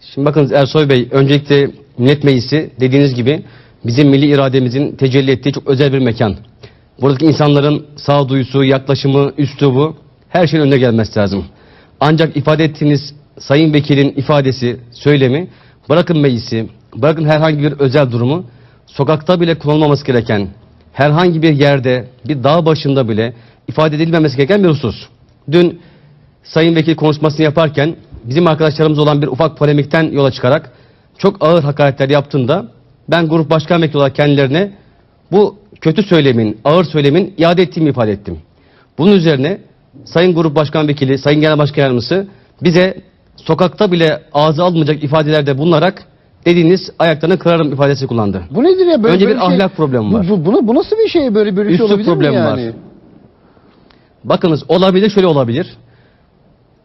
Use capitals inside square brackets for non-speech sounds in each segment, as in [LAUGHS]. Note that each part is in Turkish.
Şimdi bakınız Ersoy Bey, öncelikle Millet Meclisi dediğiniz gibi bizim milli irademizin tecelli ettiği çok özel bir mekan. Buradaki insanların sağduyusu, yaklaşımı, üslubu her şeyin önüne gelmesi lazım. Ancak ifade ettiğiniz Sayın Vekilin ifadesi, söylemi, bırakın meclisi, bırakın herhangi bir özel durumu, sokakta bile kullanılmaması gereken, herhangi bir yerde, bir dağ başında bile ifade edilmemesi gereken bir husus. Dün Sayın Vekil konuşmasını yaparken bizim arkadaşlarımız olan bir ufak polemikten yola çıkarak çok ağır hakaretler yaptığında ben grup başkan vekili olarak kendilerine bu kötü söylemin, ağır söylemin iade ettiğimi ifade ettim. Bunun üzerine Sayın Grup Başkan Vekili, Sayın Genel Başkan Yardımcısı bize sokakta bile ağza alınmayacak ifadelerde bulunarak dediğiniz ayaklarını kırarım ifadesi kullandı. Bu nedir ya? Böyle, Önce bir böyle şey- ahlak problemi var. Bu, bu, bu, nasıl bir şey böyle bir şey olabilir mi problemi yani? var. Bakınız olabilir şöyle olabilir.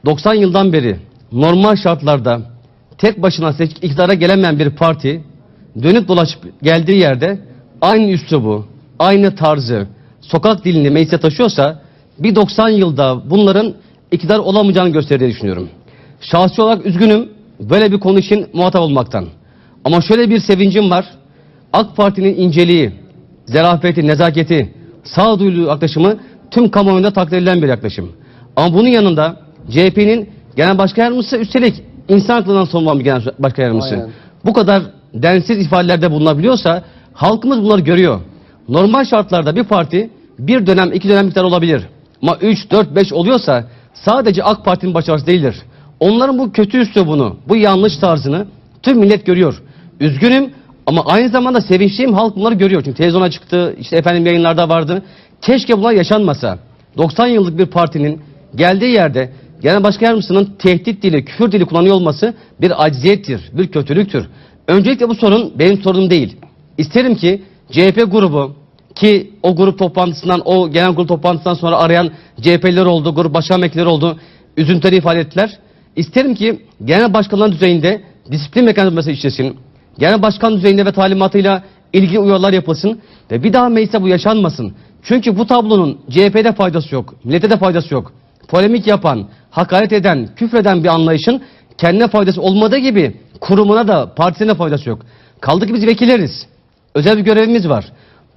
90 yıldan beri normal şartlarda tek başına seç, iktidara gelemeyen bir parti dönüp dolaşıp geldiği yerde aynı üslubu, aynı tarzı, sokak dilini meclise taşıyorsa bir 90 yılda bunların iktidar olamayacağını gösterir diye düşünüyorum. Şahsi olarak üzgünüm böyle bir konu için muhatap olmaktan. Ama şöyle bir sevincim var. AK Parti'nin inceliği, zerafeti, nezaketi, sağduyulu yaklaşımı tüm kamuoyunda takdir edilen bir yaklaşım. Ama bunun yanında CHP'nin genel başkan yardımcısı üstelik insan aklından sorumlu bir genel başkan yardımcısı. Aynen. Bu kadar densiz ifadelerde bulunabiliyorsa halkımız bunları görüyor. Normal şartlarda bir parti bir dönem iki dönem iktidar olabilir. Ama 3, 4, 5 oluyorsa sadece AK Parti'nin başarısı değildir. Onların bu kötü üslubunu, bu yanlış tarzını tüm millet görüyor. Üzgünüm ama aynı zamanda sevinçliyim halk bunları görüyor. Çünkü televizyona çıktı, işte efendim yayınlarda vardı. Keşke bunlar yaşanmasa. 90 yıllık bir partinin geldiği yerde genel başkan yardımcısının tehdit dili, küfür dili kullanıyor olması bir acziyettir, bir kötülüktür. Öncelikle bu sorun benim sorunum değil. İsterim ki CHP grubu ki o grup toplantısından, o genel grup toplantısından sonra arayan CHP'liler oldu, grup başkan vekilleri oldu, üzüntüleri ifade ettiler. İsterim ki genel başkanlar düzeyinde disiplin mekanizması işlesin. Genel başkan düzeyinde ve talimatıyla ilgili uyarılar yapılsın ve bir daha mecliste bu yaşanmasın. Çünkü bu tablonun CHP'de faydası yok, millete de faydası yok. Polemik yapan, hakaret eden, küfreden bir anlayışın kendine faydası olmadığı gibi kurumuna da partisine faydası yok. Kaldı ki biz vekilleriz. Özel bir görevimiz var.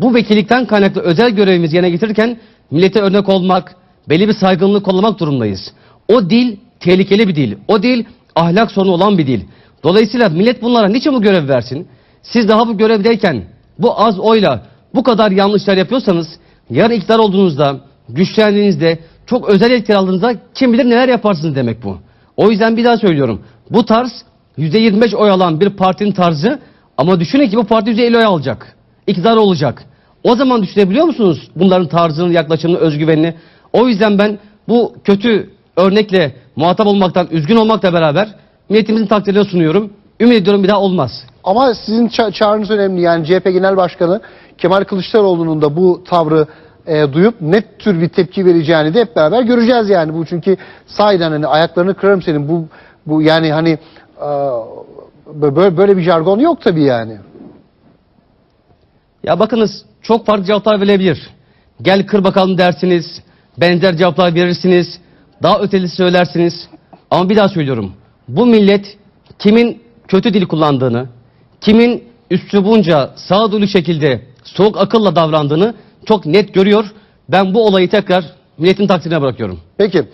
Bu vekillikten kaynaklı özel görevimizi yerine getirirken millete örnek olmak, belli bir saygınlığı kollamak durumundayız. O dil tehlikeli bir dil. O dil ahlak sorunu olan bir dil. Dolayısıyla millet bunlara niçin bu görev versin? Siz daha bu görevdeyken bu az oyla bu kadar yanlışlar yapıyorsanız yarın iktidar olduğunuzda, güçlendiğinizde, çok özel etkiler aldığınızda kim bilir neler yaparsınız demek bu. O yüzden bir daha söylüyorum. Bu tarz %25 oy alan bir partinin tarzı ama düşünün ki bu parti %50 oy alacak. İktidar olacak. O zaman düşünebiliyor musunuz bunların tarzını, yaklaşımını, özgüvenini? O yüzden ben bu kötü örnekle muhatap olmaktan, üzgün olmakla beraber milletimizin takdirine sunuyorum. Ümit ediyorum bir daha olmaz. Ama sizin ça- çağrınız önemli. Yani CHP Genel Başkanı Kemal Kılıçdaroğlu'nun da bu tavrı e, duyup ne tür bir tepki vereceğini de hep beraber göreceğiz yani. Bu çünkü sahiden hani ayaklarını kırarım senin. Bu bu yani hani e, böyle, böyle bir jargon yok tabii yani. Ya bakınız çok farklı cevaplar verilebilir. Gel kır bakalım dersiniz. Benzer cevaplar verirsiniz. Daha ötelisi söylersiniz. Ama bir daha söylüyorum. Bu millet kimin kötü dil kullandığını, kimin üslubunca sağduyulu şekilde soğuk akılla davrandığını çok net görüyor. Ben bu olayı tekrar milletin takdirine bırakıyorum. Peki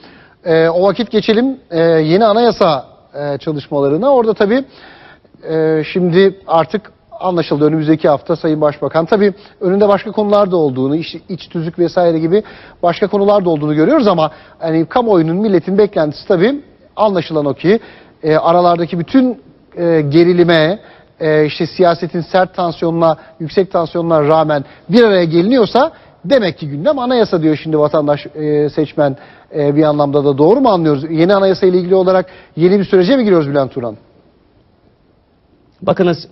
e, o vakit geçelim e, yeni anayasa e, çalışmalarına. Orada tabii e, şimdi artık anlaşıldı önümüzdeki hafta Sayın Başbakan. Tabii önünde başka konular da olduğunu, iç, iç tüzük vesaire gibi başka konular da olduğunu görüyoruz ama hani kamuoyunun milletin beklentisi tabii anlaşılan o ki e, aralardaki bütün e, gerilime, e, işte siyasetin sert tansiyonuna, yüksek tansiyonuna rağmen bir araya geliniyorsa demek ki gündem anayasa diyor şimdi vatandaş e, seçmen e, bir anlamda da doğru mu anlıyoruz? Yeni anayasa ile ilgili olarak yeni bir sürece mi giriyoruz Bülent Turan? Bakınız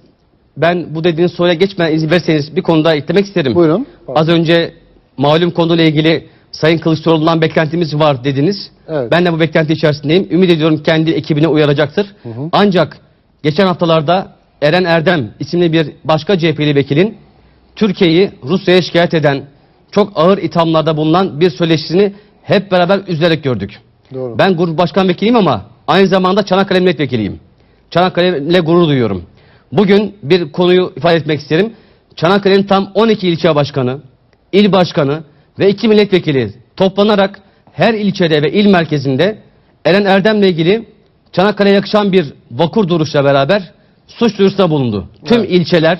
ben bu dediğiniz soruya geçmeden izin verirseniz bir konuda eklemek isterim. Buyurun. Az önce malum konuyla ilgili Sayın Kılıçdaroğlu'ndan beklentimiz var dediniz. Evet. Ben de bu beklenti içerisindeyim. Ümit ediyorum kendi ekibine uyaracaktır. Ancak geçen haftalarda Eren Erdem isimli bir başka CHP'li vekilin Türkiye'yi Rusya'ya şikayet eden çok ağır ithamlarda bulunan bir söyleşisini hep beraber üzülerek gördük. Doğru. Ben grup başkan vekiliyim ama aynı zamanda Çanakkale milletvekiliyim. Çanakkale ile gurur duyuyorum. Bugün bir konuyu ifade etmek isterim. Çanakkale'nin tam 12 ilçe başkanı, il başkanı ve iki milletvekili toplanarak her ilçede ve il merkezinde Eren Erdem'le ilgili Çanakkale'ye yakışan bir vakur duruşla beraber suç duyurusunda bulundu. Tüm ilçeler,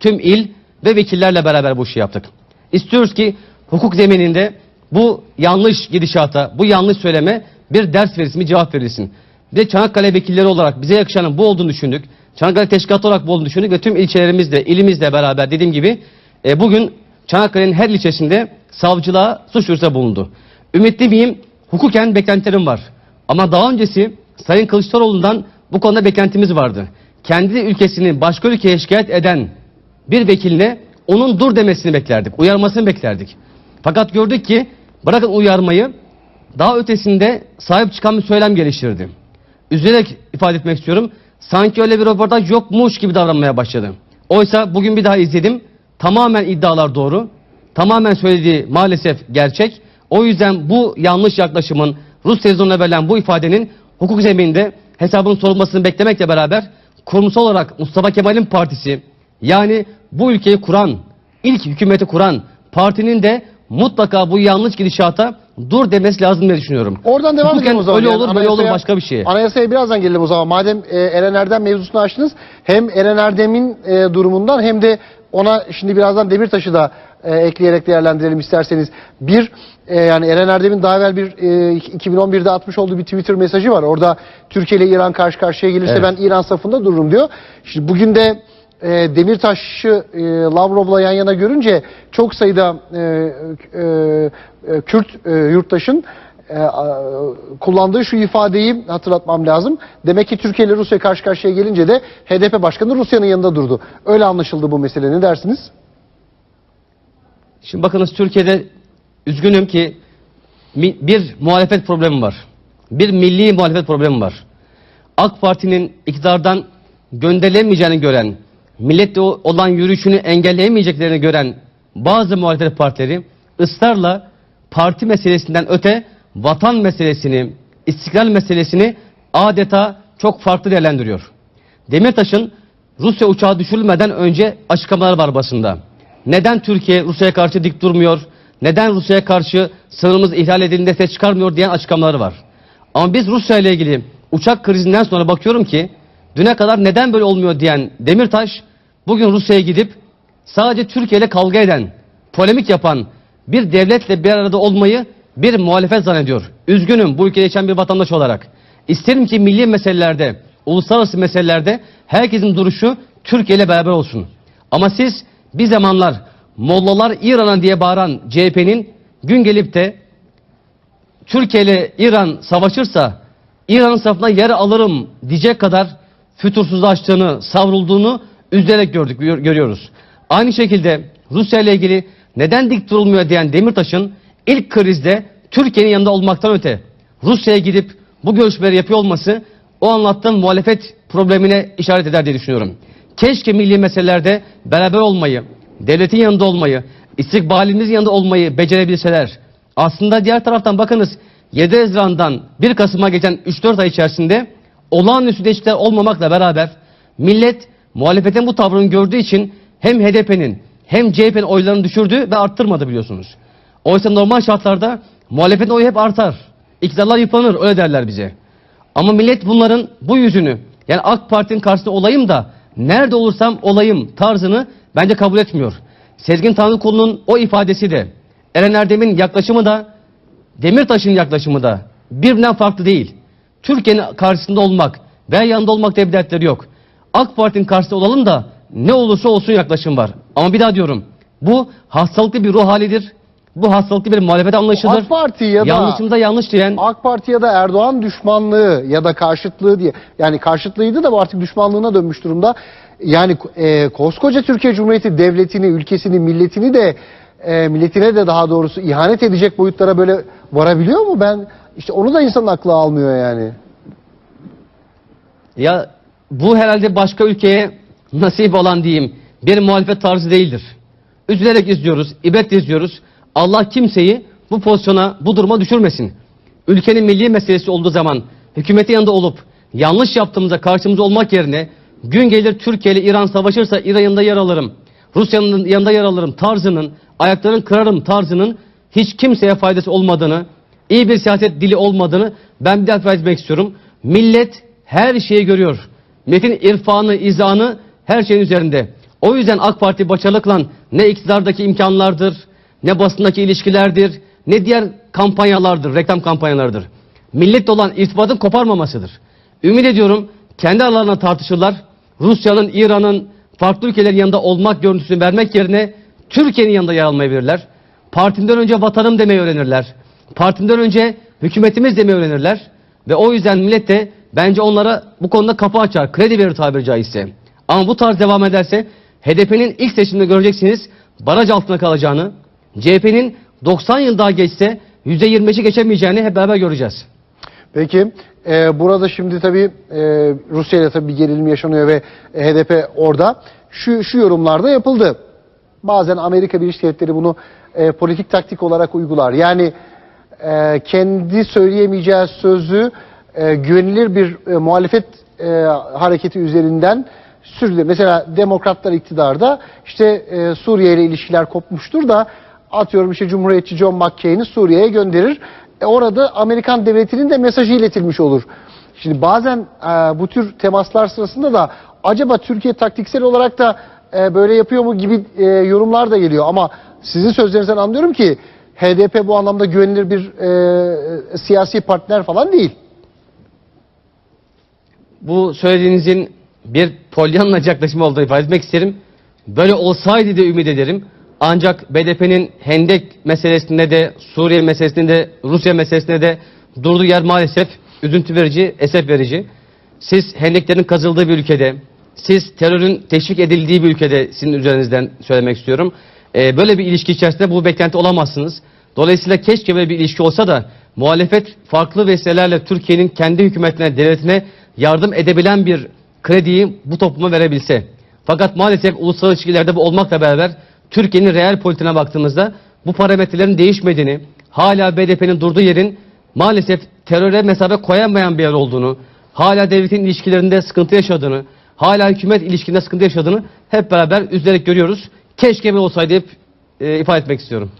tüm il ve vekillerle beraber bu işi yaptık. İstiyoruz ki hukuk zemininde bu yanlış gidişata, bu yanlış söyleme bir ders verilsin, bir cevap verilsin. Ve Çanakkale vekilleri olarak bize yakışanın bu olduğunu düşündük. Çanakkale teşkilatı olarak bu olduğunu düşündük ve tüm ilçelerimizle, ilimizle beraber dediğim gibi e, bugün Çanakkale'nin her ilçesinde savcılığa suç duyurusunda bulundu. Ümitli miyim? Hukuken beklentilerim var. Ama daha öncesi Sayın Kılıçdaroğlu'ndan bu konuda beklentimiz vardı. Kendi ülkesini başka ülkeye şikayet eden bir vekiline onun dur demesini beklerdik, uyarmasını beklerdik. Fakat gördük ki bırakın uyarmayı daha ötesinde sahip çıkan bir söylem geliştirdi. Üzülerek ifade etmek istiyorum. Sanki öyle bir röportaj yokmuş gibi davranmaya başladı. Oysa bugün bir daha izledim. Tamamen iddialar doğru. Tamamen söylediği maalesef gerçek. O yüzden bu yanlış yaklaşımın Rus televizyonuna verilen bu ifadenin hukuk zemininde hesabının sorulmasını beklemekle beraber kurumsal olarak Mustafa Kemal'in partisi yani bu ülkeyi kuran, ilk hükümeti kuran partinin de mutlaka bu yanlış gidişata dur demesi lazım diye düşünüyorum. Oradan devam edelim o zaman. Öyle Yani olur böyle olur başka bir şey. Anayasaya birazdan gelelim o zaman. Madem e, Eren Erdem mevzusunu açtınız. Hem Eren Erdem'in e, durumundan hem de ona şimdi birazdan Demirtaş'ı da e, ekleyerek değerlendirelim isterseniz. Bir e, yani Eren Erdem'in daha evvel bir e, 2011'de atmış olduğu bir Twitter mesajı var. Orada Türkiye ile İran karşı karşıya gelirse Evet. ben İran safında dururum diyor. Şimdi bugün de e, Demirtaş'ı e, Lavrov'la yan yana görünce çok sayıda e, e, Kürt e, yurttaşın e, a- kullandığı şu ifadeyi hatırlatmam lazım. Demek ki Türkiye ile Rusya karşı karşıya gelince de HDP başkanı Rusya'nın yanında durdu. Öyle anlaşıldı bu mesele. Ne dersiniz? Şimdi bakınız Türkiye'de üzgünüm ki bir muhalefet problemi var. Bir milli muhalefet problemi var. AK Parti'nin iktidardan gönderilemeyeceğini gören, milletle olan yürüyüşünü engelleyemeyeceklerini gören bazı muhalefet partileri ısrarla parti meselesinden öte vatan meselesini, istiklal meselesini adeta çok farklı değerlendiriyor. Demirtaş'ın Rusya uçağı düşürülmeden önce açıklamalar var basında. Neden Türkiye Rusya'ya karşı dik durmuyor? Neden Rusya'ya karşı sınırımız ihlal edildiğinde ses çıkarmıyor diyen açıklamaları var. Ama biz Rusya ile ilgili uçak krizinden sonra bakıyorum ki düne kadar neden böyle olmuyor diyen Demirtaş bugün Rusya'ya gidip sadece Türkiye ile kavga eden, polemik yapan bir devletle bir arada olmayı bir muhalefet zannediyor. Üzgünüm bu ülkede yaşayan bir vatandaş olarak. İsterim ki milli meselelerde, uluslararası meselelerde herkesin duruşu Türkiye ile beraber olsun. Ama siz bir zamanlar Mollalar İran'a diye bağıran CHP'nin gün gelip de Türkiye ile İran savaşırsa İran'ın safına yer alırım diyecek kadar fütursuzlaştığını, savrulduğunu üzülerek gördük, gör- görüyoruz. Aynı şekilde Rusya ile ilgili neden dik durulmuyor diyen Demirtaş'ın ilk krizde Türkiye'nin yanında olmaktan öte Rusya'ya gidip bu görüşmeleri yapıyor olması o anlattığım muhalefet problemine işaret eder diye düşünüyorum. Keşke milli meselelerde beraber olmayı, devletin yanında olmayı, istikbalimizin yanında olmayı becerebilseler. Aslında diğer taraftan bakınız 7 Haziran'dan 1 Kasım'a geçen 3-4 ay içerisinde olağanüstü değişiklikler olmamakla beraber millet muhalefetin bu tavrını gördüğü için hem HDP'nin hem CHP'nin oylarını düşürdü ve arttırmadı biliyorsunuz. Oysa normal şartlarda muhalefetin oyu hep artar. İktidarlar yıpranır öyle derler bize. Ama millet bunların bu yüzünü yani AK Parti'nin karşısında olayım da nerede olursam olayım tarzını bence kabul etmiyor. Sezgin Tanrıkulu'nun o ifadesi de Eren Erdem'in yaklaşımı da Demirtaş'ın yaklaşımı da birbirinden farklı değil. Türkiye'nin karşısında olmak veya yanında olmak diye bir dertleri yok. AK Parti'nin karşısında olalım da ne olursa olsun yaklaşım var. Ama bir daha diyorum bu hastalıklı bir ruh halidir. Bu hastalıklı bir muhalefet anlayışıdır. AK Parti ya da Yanlışımıza yanlış diyen AK Parti ya da Erdoğan düşmanlığı ya da karşıtlığı diye yani karşıtlığıydı da bu artık düşmanlığına dönmüş durumda. Yani e, koskoca Türkiye Cumhuriyeti devletini, ülkesini, milletini de e, milletine de daha doğrusu ihanet edecek boyutlara böyle varabiliyor mu? Ben işte onu da insanın aklı almıyor yani. Ya bu herhalde başka ülkeye nasip olan diyeyim bir muhalefet tarzı değildir. Üzülerek izliyoruz, ibret izliyoruz. Allah kimseyi bu pozisyona, bu duruma düşürmesin. Ülkenin milli meselesi olduğu zaman hükümetin yanında olup yanlış yaptığımızda karşımıza olmak yerine gün gelir Türkiye ile İran savaşırsa İran'ın yanında yer alırım. Rusya'nın yanında yer alırım tarzının, ayaklarını kırarım tarzının hiç kimseye faydası olmadığını, iyi bir siyaset dili olmadığını ben bir ifade etmek istiyorum. Millet her şeyi görüyor. Milletin irfanı, izanı her şeyin üzerinde. O yüzden AK Parti başarılı kılan ne iktidardaki imkanlardır, ne basındaki ilişkilerdir, ne diğer kampanyalardır, reklam kampanyalarıdır. Milletle olan irtibatın koparmamasıdır. Ümit ediyorum kendi aralarında tartışırlar. Rusya'nın, İran'ın, farklı ülkelerin yanında olmak görüntüsünü vermek yerine Türkiye'nin yanında yer almayı verirler. Partimden önce vatanım demeyi öğrenirler. Partimden önce hükümetimiz demeyi öğrenirler. Ve o yüzden millet de bence onlara bu konuda kapı açar, kredi verir tabiri caizse. Ama bu tarz devam ederse HDP'nin ilk seçimde göreceksiniz baraj altında kalacağını, CHP'nin 90 yıl daha geçse %25'i geçemeyeceğini hep beraber göreceğiz. Peki e, burada şimdi tabii e, Rusya ile tabii bir gerilim yaşanıyor ve HDP orada. Şu, şu yorumlarda yapıldı. Bazen Amerika Birleşik Devletleri bunu e, politik taktik olarak uygular. Yani e, kendi söyleyemeyeceği sözü e, güvenilir bir e, muhalefet e, hareketi üzerinden sürdü. Mesela demokratlar iktidarda işte e, Suriye ile ilişkiler kopmuştur da atıyorum işte Cumhuriyetçi John McCain'i Suriye'ye gönderir. E, orada Amerikan devletinin de mesajı iletilmiş olur. Şimdi bazen e, bu tür temaslar sırasında da acaba Türkiye taktiksel olarak da e, böyle yapıyor mu gibi e, yorumlar da geliyor. Ama sizin sözlerinizden anlıyorum ki HDP bu anlamda güvenilir bir e, siyasi partner falan değil. Bu söylediğinizin bir polyanlacı [LAUGHS] yaklaşımı olduğunu ifade etmek isterim. Böyle olsaydı da ümit ederim. Ancak BDP'nin Hendek meselesinde de, Suriye meselesinde de, Rusya meselesinde de durduğu yer maalesef üzüntü verici, esef verici. Siz Hendeklerin kazıldığı bir ülkede, siz terörün teşvik edildiği bir ülkede sizin üzerinizden söylemek istiyorum. Ee, böyle bir ilişki içerisinde bu beklenti olamazsınız. Dolayısıyla keşke böyle bir ilişki olsa da muhalefet farklı vesilelerle Türkiye'nin kendi hükümetine, devletine yardım edebilen bir krediyi bu topluma verebilse. Fakat maalesef ulusal ilişkilerde bu olmakla beraber Türkiye'nin reel politiğine baktığımızda bu parametrelerin değişmediğini, hala BDP'nin durduğu yerin maalesef teröre mesafe koyamayan bir yer olduğunu, hala devletin ilişkilerinde sıkıntı yaşadığını, hala hükümet ilişkinde sıkıntı yaşadığını hep beraber üzülerek görüyoruz. Keşke böyle olsaydı hep e, ifade etmek istiyorum.